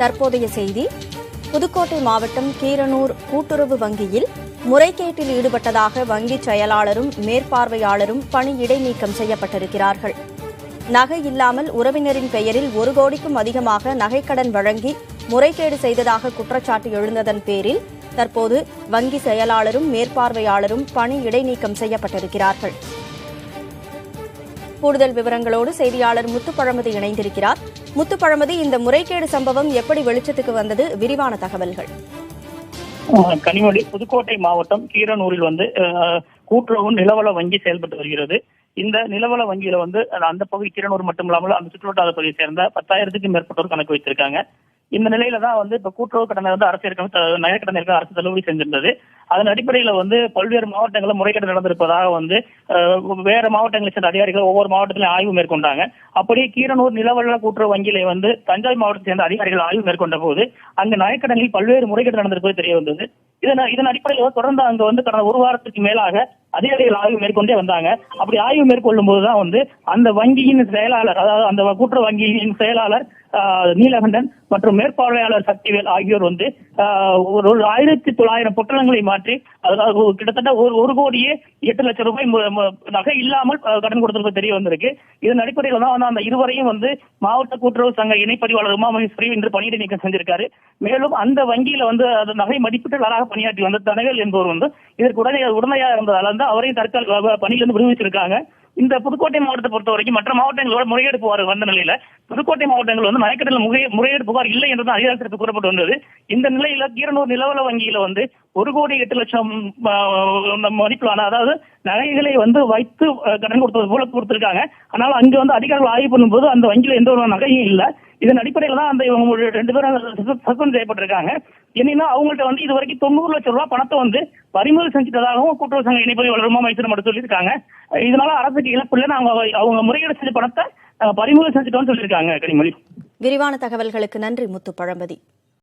தற்போதைய செய்தி. புதுக்கோட்டை மாவட்டம் கீரனூர் கூட்டுறவு வங்கியில் முறைகேட்டில் ஈடுபட்டதாக வங்கி செயலாளரும் மேற்பார்வையாளரும் பணி இடைநீக்கம் செய்யப்பட்டிருக்கிறார்கள். நகை இல்லாமல் உறவினரின் பெயரில் ஒரு கோடிக்கும் அதிகமாக நகைக்கடன் வழங்கி முறைகேடு செய்ததாக குற்றச்சாட்டு எழுந்ததன் பேரில் தற்போது வங்கி செயலாளரும் மேற்பார்வையாளரும் பணி இடைநீக்கம் செய்யப்பட்டிருக்கிறார்கள். கூடுதல் விவரங்களோடு செய்தியாளர் முத்துப்பழமதி இணைந்திருக்கிறார். முத்துப்பழமதி இந்த முறைகேடு சம்பவம் எப்படி வெளிச்சத்துக்கு வந்தது? விரிவான தகவல்கள். கனிமொழி புதுக்கோட்டை மாவட்டம் கீரனூரில் வந்து ஆஹ், கூட்டுறவு நிலவள வங்கி செயல்பட்டு வருகிறது. இந்த நிலவள வங்கியில வந்து அந்த பகுதி கீரனூர் மட்டும் இல்லாமல் அந்த சுற்றுவட்டார பகுதியை சேர்ந்த பத்தாயிரத்துக்கும் மேற்பட்டோர் கணக்கு வைத்திருக்காங்க. இந்த நிலையில தான் வந்து இப்ப கூட்டுறவு கடனை வந்து அரசு ஏற்கனவே நகை கடனிற்கு அரசு தள்ளுபடி செஞ்சிருந்தது. அதன் அடிப்படையில வந்து பல்வேறு மாவட்டங்களில் முறைகேடு நடந்திருப்பதாக வந்து ஆஹ், வேற மாவட்டங்களை சேர்ந்த அதிகாரிகள் ஒவ்வொரு மாவட்டத்திலும் ஆய்வு மேற்கொண்டாங்க. அப்படியே கீரனூர் நிலவள கூட்டுறவு வங்கியில வந்து தஞ்சாவூர் மாவட்டத்தை சேர்ந்த அதிகாரிகள் ஆய்வு மேற்கொண்ட போது அங்க நகைக்கடனில் பல்வேறு முறைகேடு நடந்திருப்பது தெரிய வந்தது. இதன் இதன் அடிப்படையில் தொடர்ந்து அங்க வந்து கடந்த ஒரு வாரத்துக்கு மேலாக அதிகாரிகள் ஆய்வு மேற்கொண்டே வந்தாங்க. அப்படி ஆய்வு மேற்கொள்ளும் போதுதான் வந்து அந்த வங்கியின் செயலாளர் அதாவது அந்த கூட்டுறவு வங்கியின் செயலாளர் நீலகண்டன் மற்றும் மேற்பார்வையாளர் சக்திவேல் ஆகியோர் வந்து ஒரு ஆயிரத்தி தொள்ளாயிரம் பொட்டலங்களை மாற்றி அதாவது கிட்டத்தட்ட ஒரு ஒரு கோடியே எட்டு லட்சம் ரூபாய் நகை இல்லாமல் கடன் கொடுத்திருப்பது தெரிய வந்திருக்கு. இதன் அடிப்படையில் தான் வந்து அந்த இருவரையும் வந்து மாவட்ட கூட்டுறவு சங்க இணைப்பதிவாளர் உமா மகேஸ்வரி இன்று பணியிடை நீக்கம் செஞ்சிருக்காரு. மேலும் அந்த வங்கியில வந்து அந்த நகை மதிப்பீட்டாளராக பணியாற்றி வந்த தனகல் என்பவர் வந்து இதற்கு உடனே உடனடியாக இருந்ததால் வந்து அவரையும் தற்காலிக பணியிலிருந்து விடுவிச்சிருக்காங்க. இந்த புதுக்கோட்டை மாவட்டத்தை பொறுத்த வரைக்கும் மற்ற மாவட்டங்களோட முறையீடு புகார் வந்த நிலையில புதுக்கோட்டை மாவட்டங்கள் வந்து நகைக்கடல் முறை- முறையீடு புகார் இல்லை என்றுதான் அதிகாரத்திற்கு கூறப்பட்டு வந்தது. இந்த நிலையில கீரனூர் நிலவல வங்கியில வந்து ஒரு கோடி எட்டு லட்சம் மதிப்பிலான அதாவது நகைகளை வந்து வைத்து கடன் கொடுத்தது போல கொடுத்திருக்காங்க. ஆனால் அங்க வந்து அதிகாரிகள் ஆய்வு பண்ணும்போது அந்த வங்கியில எந்த ஒரு நகையும் இல்லை. இதன் அடிப்படையில தான் அந்த இவங்க ரெண்டு பேரும் சஸ்பெண்ட் செய்யப்பட்டிருக்காங்க. என்னன்னா அவங்கள்ட்ட வந்து இது வரைக்கும் தொண்ணூறு லட்சம் ரூபாய் பணத்தை வந்து பறிமுதல் செஞ்சுட்டதாகவும் கூட்டுறவு சங்க இணைப்பதிவாளர் வளருமா மைசூர் மட்டும் சொல்லியிருக்காங்க. இதனால அரசுக்கு இழப்பு இல்லைன்னு அவங்க அவங்க முறையீடு செஞ்ச பணத்தை அஹ், பறிமுதல் செஞ்சுட்டோம்னு சொல்லியிருக்காங்க கனிமொழி. விரிவான தகவல்களுக்கு நன்றி முத்து பழம்பதி.